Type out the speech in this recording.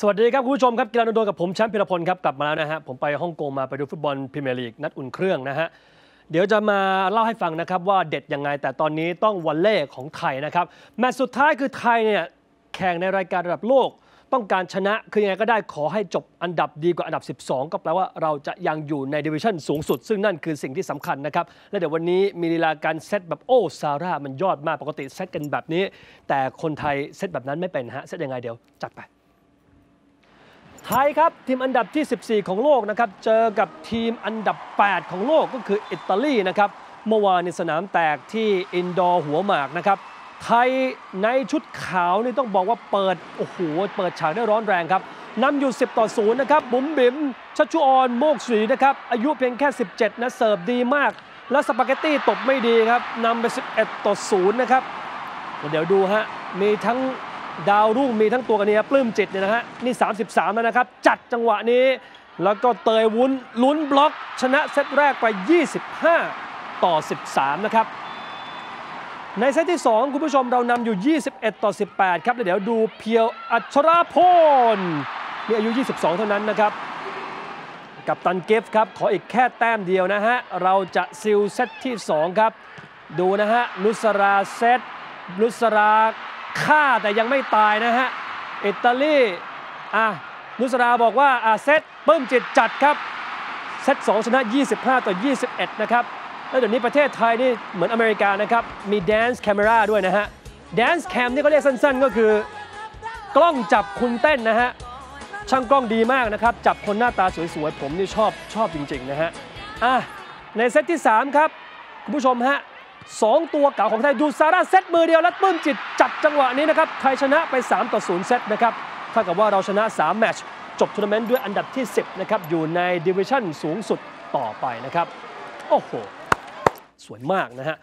สวัสดีครับคุณผู้ชมครับกีฬาโดนกับผมแชมป์พิรพลครับกลับมาแล้วนะฮะผมไปฮ่องกงมาไปดูฟุตบอลพรีเมียร์ลีกนัดอุ่นเครื่องนะฮะเดี๋ยวจะมาเล่าให้ฟังนะครับว่าเด็ดยังไงแต่ตอนนี้ต้องวันเล่ของไทยนะครับแมตช์สุดท้ายคือไทยเนี่ยแข่งในรายการระดับโลก ต้องการชนะคือยังไงก็ได้ขอให้จบอันดับดีกว่าอันดับ 12 ก็แปลว่าเราจะยังอยู่ในดิวิชั่นสูงสุด ซึ่งนั่นคือสิ่งที่สำคัญนะครับและเดี๋ยววันนี้มีลีลาการเซตแบบโอ้ซาร่ามันยอดมากปกติเซตกันแบบนี้ แต่คนไทยเซตแบบนั้นไม่เป็นฮะเซตยังไงเดี๋ยวจัดไป ไทยครับ ทีมอันดับที่ 14 ของโลกนะครับ เจอกับทีมอันดับ 8 ของโลกก็คืออิตาลีนะครับ เมื่อวานในสนามแตกที่อินดอร์หัวหมากนะครับ ไทยในชุดขาวนี่ต้องบอกว่าเปิด โอ้โห เปิดฉากได้ร้อนแรงครับนำอยู่ 10 ต่อ 0 นะครับ บุ๋มบิ๋มชัชชุออนโมกศรีนะครับ อายุเพียงแค่ 17 นะ เสิร์ฟดีมาก แล้วสปาเกตตี้ตบไม่ดีครับนำไป 11 ต่อ 0 นะครับ เดี๋ยวดูฮะ มีทั้ง ดาวรุ่งมีทั้งตัวกันเนี่ยปลื้มจิตเนี่ยนะฮะนี่ 33 แล้วนะครับ จัดจังหวะนี้ แล้วก็เตยวุ้นลุ้นบล็อก ชนะเซตแรกไป 25 ต่อ 13 นะครับ ในเซตที่ 2 คุณผู้ชมเรานำอยู่ 21 ต่อ 18 ครับแล้วเดี๋ยวดูเพียวอัชราพลนี่อายุ 22 เท่านั้นนะครับ กับตันเกฟครับ ขออีกแค่แต้มเดียวนะฮะ เราจะซิลเซตที่ 2 ครับ ดูนะฮะนุสราเซตนุสรา ฆ่าแต่ยังไม่ตายนะฮะ อิตาลีอะนุสราบอกว่าอะเซตปึ้มจิตจัดครับเซต2ชนะ 25 ต่อ 21 นะครับ แล้วเดี๋ยวนี้ประเทศไทยนี่เหมือนอเมริกานะครับ มี Dance Camera ด้วยนะฮะ Dance Cam นี่ก็เรียกสั้นๆ ก็คือกล้องจับคุณเต้นนะฮะ ช่างกล้องดีมากนะครับ จับคนหน้าตาสวยๆ ผมนี่ชอบชอบจริงๆ นะฮะอะในเซตที่ 3 ครับ คุณผู้ชมฮะ สองตัวเก่าของไทยดูซาร่าเซตมือเดียวแล้วปื้มจิตจัดจังหวะนี้นะครับไทยชนะไป3ต่อ0เซตนะครับเท่ากับว่าเราชนะ3แมตช์จบทัวร์นาเมนต์ด้วยอันดับที่ 10นะครับอยู่ในดิวิชั่นสูงสุดต่อไปนะครับโอ้โหสวยมากนะฮะ